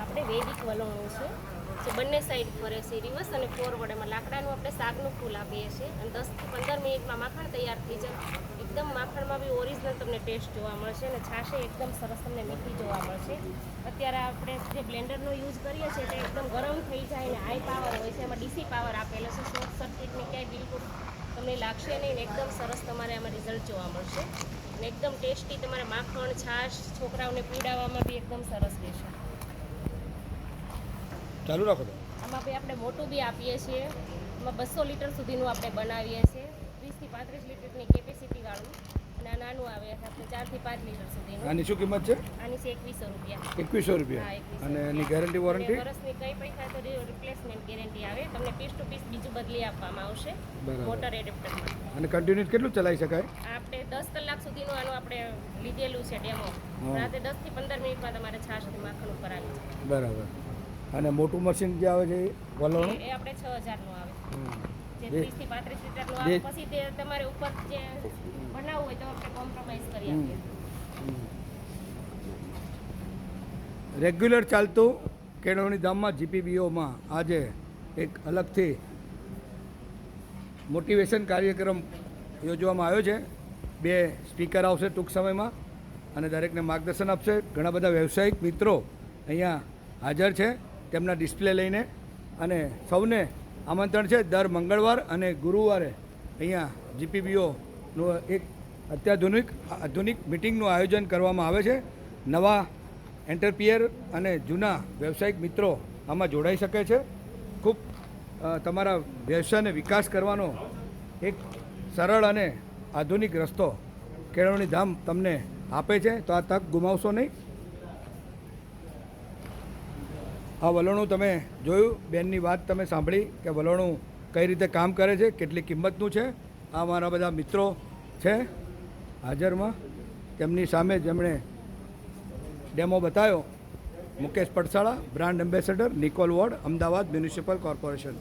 આપણે વૈદિક વલણો છે. જે બંને સાઈડ ફરે છે રિવર્સ અને ફોરવર્ડ એમાં લાકડાનું આપણે શાકનું ફૂલ આપીએ છીએ. અને દસથી પંદર મિનિટમાં માખણ તૈયાર થઈ જાય. એકદમ માખણમાં બી ઓરિજિનલ તમને ટેસ્ટ જોવા મળશે અને છાશે એકદમ સરસ તમને મીઠી જોવા મળશે. અત્યારે આપણે જે બ્લેન્ડરનો યુઝ કરીએ છીએ, તે એકદમ ગરમ થઈ જાય અને હાઈ પાવર હોય છે. એમાં ડીસી પાવર આપેલો છે લાગશે નહીં એકદમ સરસ તમારે આમાં રિઝલ્ટ જોવા મળશે. અને એકદમ ટેસ્ટી તમારે માખણ છાશ છોકરાઓને પીડાવવામાં બી એકદમ સરસ રહેશે. ચાલુ રાખો આમાં ભાઈ આપણે મોટું બી આપીએ છીએ. એમાં બસો લીટર સુધીનું આપણે બનાવીએ છીએ. વીસથી પાંત્રીસ લીટરની કેપેસિટી વાળું. અને નાનું આવે. ચારથી પાંચ લીટર આની શું કિંમત છે? આની છે એકવીસો રૂપિયા. એકવીસો રૂપિયા. અને એની ગેરંટી વોરંટી વર્ષની કંઈ પણ થાય તો રિપ્લેસમેન્ટ ગેરંટી આવે. તમને પીસ ટુ પીસ બીજું બદલી આપવામાં આવશે. મોટર એડેપ્ટરમાં અને કન્ટિન્યુ કેટલું ચલાવી શકાય? આપણે દસ કલાક સુધીનું આનું આપણે લીધેલું છે ડેમો. રાતે દસથી પંદર મિનિટમાં તમારે છાશથી માખણ ઉપર આવી બરાબર. અને મોટું મશીન જે આવે છે એ વલણું? એ- આપણે છ હજારનું આવે. બે- ત્રીસથી પાંત્રીસ લીટરનું આવે પછી તે તમારે ઉપર જે હોય તો આપણે કોમ્પ્રોમાઇઝ કરી આપીએ. રેગ્યુલર ચાલતું કેળવણી ધામમાં જીપીબીઓમાં આજે એક અલગથી મોટિવેશન કાર્યક્રમ યોજવામાં આવ્યો છે. બે સ્પીકર આવશે ટૂંક સમયમાં અને દરેકને માર્ગદર્શન આપશે. ઘણા બધા વ્યવસાયિક મિત્રો અહીંયા હાજર છે તેમના ડિસ્પ્લે લઈને અને સૌને આમંત્રણ છે. દર મંગળવાર અને ગુરુવારે અહીંયા જીપીબીઓનું એક અત્યાધુનિક, આધુનિક મિટિંગનું આયોજન કરવામાં આવે છે. નવા એન્ટરપિયર અને જૂના વ્યવસાયિક મિત્રો આમાં જોડાઈ શકે છે. ખૂબ તમારા વ્યવસાયને વિકાસ કરવાનો એક સરળ અને આધુનિક રસ્તો કેળવણી ધામ તમને આપે છે. તો આ તક ગુમાવશો નહીં. આ વલણું તમે જોયું. બેનની વાત તમે સાંભળી કે વલણું કઈ રીતે કામ કરે છે, કેટલી કિંમતનું છે. આ મારા બધા મિત્રો છે. હાજરમાં તેમની સામે જેમણે ડેમો બતાવ્યો, Mukesh Padsala, brand ambassador, Nikol ward, Ahmedabad municipal corporation.